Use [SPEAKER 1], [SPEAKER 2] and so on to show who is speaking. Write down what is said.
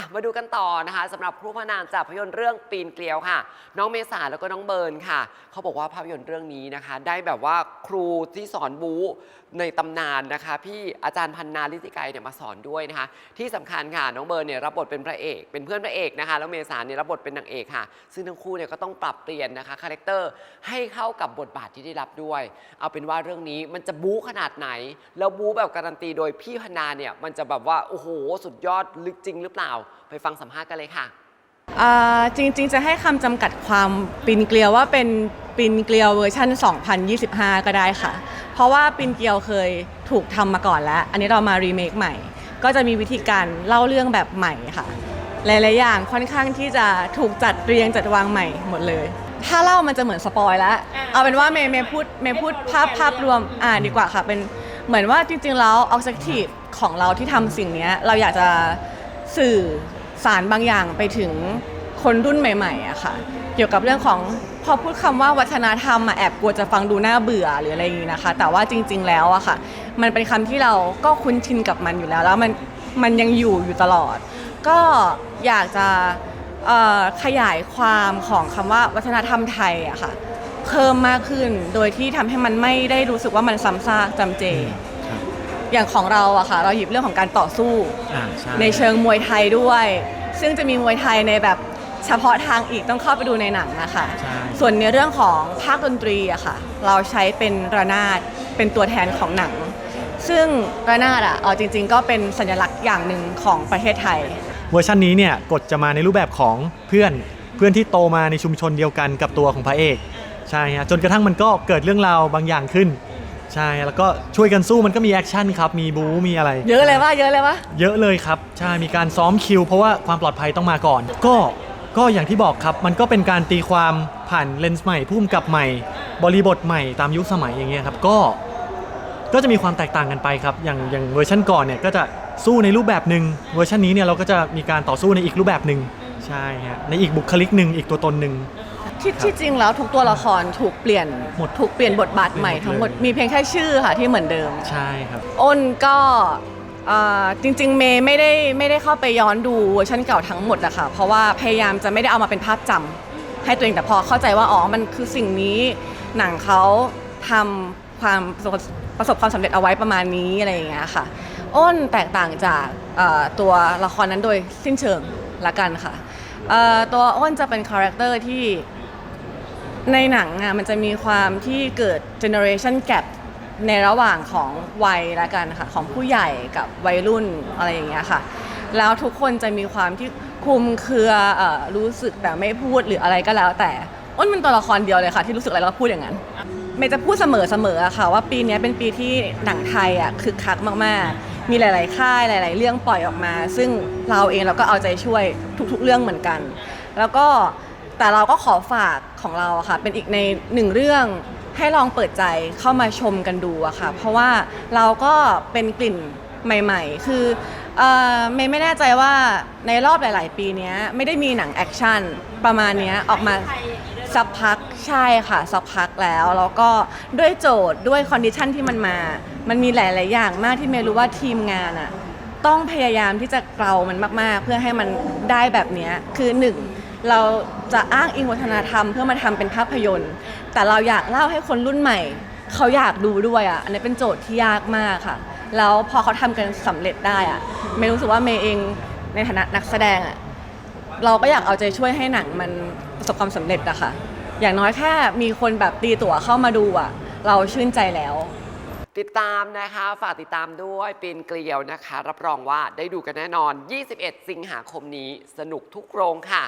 [SPEAKER 1] อะมาดูกันต่อนะคะสำหรับผู้พนางจากภาพยนตร์เรื่องปีนเกลียวค่ะ น้องเมษาแล้วก็น้องเบิร์นค่ะ เขาบอกว่าภาพยนตร์เรื่องนี้นะคะ ได้แบบว่าครูที่สอนบูในตำนานนะคะ พี่อาจารย์พันนาลิติไกเนี่ยมาสอนด้วยนะคะ ที่สำคัญค่ะน้องเบิร์นเนี่ยรับบทเป็นพระเอก เป็นเพื่อนพระเอกนะคะ แล้วเมษาเนี่ยรับบทเป็นนางเอกค่ะ ซึ่งทั้งคู่เนี่ยก็ต้องปรับเปลี่ยนนะคะคาแรคเตอร์ให้เข้ากับบทบาทที่ได้รับด้วย เอาเป็นว่าเรื่องนี้มันจะบู๊ขนาดไหน แล้วบู๊แบบการันตีโดยพี่พันนาเนี่ยมันจะแบบว่าโอ้โหสุดยอดลึกจริงหรือเปล่าไปฟังสัมภาษณ์กันเลยค่ะ
[SPEAKER 2] อ่าจริงๆ จะให้คำจำกัดความปินเกลียวว่าเป็นปินเกลียวเวอร์ชัน2025 ก็ได้ค่ะ เพราะว่าปินเกลียวเคยถูกทำมาก่อนแล้ว อันนี้เรามารีเมคใหม่ ก็จะมีวิธีการเล่าเรื่องแบบใหม่ค่ะ หลายๆ อย่างค่อนข้างที่จะถูกจัดเรียงจัดวางใหม่หมดเลย ถ้าเล่ามันจะเหมือนสปอยแล้ว เอาเป็นว่าเมย์เมย์พูดเมย์พูดภาพภาพรวมอ่าดีกว่าค่ะเป็นเหมือนว่าจริงๆ แล้ว objective ของเราที่ทำสิ่งเนี้ยเราอยากจะ สื่อสารบางอย่างไปถึงคนรุ่นใหม่ๆอะค่ะ เกี่ยวกับเรื่องของพอพูดคำว่าวัฒนธรรมอะแอบกลัวจะฟังดูน่าเบื่อหรืออะไรอย่างนี้นะคะ แต่ว่าจริง ๆ แล้วอะค่ะ มันเป็นคำที่เราก็คุ้นชินกับมันอยู่แล้ว แล้วมันมันยังอยู่อยู่ตลอด ก็อยากจะขยายความของคำว่าวัฒนธรรมไทยอะค่ะ เพิ่มมากขึ้นโดยที่ทำให้มันไม่ได้รู้สึกว่ามันซ้ำซากจำเจ อย่างของเราอะค่ะ เราหยิบเรื่องของการต่อสู้
[SPEAKER 3] อ่าใช่
[SPEAKER 2] ในเชิงมวยไทยด้วย ซึ่งจะมีมวยไทยในแบบเฉพาะทางอีกต้องเข้าไปดูในหนังนะคะ
[SPEAKER 3] ใช่
[SPEAKER 2] ส่วนในเรื่องของภาคดนตรีอะค่ะ เราใช้เป็นระนาดเป็นตัวแทนของหนัง ซึ่งระนาดอะเอาจริง ๆ ก็เป็นสัญลักษณ์อย่างหนึ่งของประเทศไทย
[SPEAKER 3] เวอร์ชันนี้เนี่ยกฎจะมาในรูปแบบของเพื่อนเพื่อนที่โตมาในชุมชนเดียวกันกับตัวของพระเอก ใช่ฮะจนกระทั่งมันก็เกิดเรื่องราวบางอย่างขึ้น ใช่แล้วก็ช่วยกันสู้มันก็มีแอคชั่นครับมีบู๊มีอะไร
[SPEAKER 2] เยอะเลยว่าเยอะเลยว่า
[SPEAKER 3] เยอะเลยครับใช่มีการซ้อมคิว เพราะว่าความปลอดภัยต้องมาก่อน ก็ก็อย่างที่บอกครับ มันก็เป็นการตีความผ่านเลนส์ใหม่พุ่มกับใหม่ บริบทใหม่ตามยุคสมัยอย่างเงี้ยครับก็ก็จะมีความแตกต่างกันไปครับ อย่างอย่างเวอร์ชันก่อนเนี่ยก็จะสู้ในรูปแบบหนึ่งเวอร์ชันนี้เนี่ยเราก็จะมีการต่อสู้ในอีกรูปแบบหนึ่งใช่ฮะในอีกบุคลิกหนึ่งอีกตัวตนหนึ่ง
[SPEAKER 2] ที่
[SPEAKER 3] ครับ
[SPEAKER 2] ที่จริงแล้วทุกตัวละครถูกเปลี่ยน
[SPEAKER 3] หมด
[SPEAKER 2] ถูกเปลี่ยนบทบาทใหม่
[SPEAKER 3] เปลี่ยนหมด
[SPEAKER 2] ทั้งหมด
[SPEAKER 3] เลย
[SPEAKER 2] มีเพียงแค่ชื่อค่ะที่เหมือนเดิม
[SPEAKER 3] ใช่ครับ
[SPEAKER 2] อ้นก็เอ่อจริงๆ เมย์ไม่ได้ไม่ได้เข้าไปย้อนดูเวอร์ชันเก่าทั้งหมดอะค่ะ เพราะว่าพยายามจะไม่ได้เอามาเป็นภาพจำให้ตัวเองแต่พอเข้าใจว่าอ๋อมันคือสิ่งนี้หนังเขาทำความประสบประสบความสำเร็จเอาไว้ประมาณนี้อะไรอย่างเงี้ยค่ะ อ้นแตกต่างจากเอ่อตัวละครนั้นโดยสิ้นเชิงละกันค่ะเอ่อตัวอ้นจะเป็นคาแรคเตอร์ที่ ในหนังอะมันจะมีความที่เกิด generation gap ในระหว่างของวัยละกันค่ะของผู้ใหญ่กับวัยรุ่นอะไรอย่างเงี้ยค่ะ แล้วทุกคนจะมีความที่คลุมเครือเออรู้สึกแต่ไม่พูดหรืออะไรก็แล้ว แต่อ้นเป็นตัวละครเดียวเลยค่ะ ที่รู้สึกอะไรแล้วก็พูดอย่างนั้นเมย์จะพูดเสมอเสมอค่ะ ว่าปีนี้เป็นปีที่หนังไทยอะคึกคักมากๆ มีหลาย ๆ ค่ายหลาย ๆ เรื่องปล่อยออกมา ซึ่งเราเองเราก็เอาใจช่วยทุก ๆ เรื่องเหมือนกัน แล้วก็ แต่เราก็ขอฝากของเราอะค่ะ เป็นอีกในหนึ่งเรื่องให้ลองเปิดใจเข้ามาชมกันดูอะค่ะ เพราะว่าเราก็เป็นกลิ่นใหม่ ๆ คือเอ่อเมย์ไม่แน่ใจว่าในรอบหลาย ๆ ปีเนี้ยไม่ได้มีหนังแอคชั่นประมาณเนี้ยออกมาสักพักใช่ค่ะสักพักแล้ว แล้วก็ด้วยโจทย์ด้วยคอนดิชันที่มันมา มันมีหลาย ๆ อย่างมากที่เมย์รู้ว่าทีมงานอะต้องพยายามที่จะเกลามันมาก ๆ เพื่อให้มันได้แบบเนี้ยคือหนึ่ง เราจะอ้างอิงวัฒนธรรมเพื่อมาทำเป็นภาพยนตร์ แต่เราอยากเล่าให้คนรุ่นใหม่ เขาอยากดูด้วยอะอันนี้เป็นโจทย์ที่ยากมากค่ะ แล้วพอเขาทำกันสำเร็จได้อะเมย์รู้สึกว่าเมย์เองในฐานะนักแสดงอะเราก็อยากเอาใจช่วยให้หนังมันประสบความสำเร็จอะค่ะ อย่างน้อยแค่มีคนแบบตีตั๋วเข้ามาดูอะเราชื่นใจแล้ว
[SPEAKER 1] ติดตามนะคะ ฝากติดตามด้วยปีนเกลียวนะคะ รับรองว่าได้ดูกันแน่นอน 21 สิงหาคมนี้สนุกทุกโรงค่ะ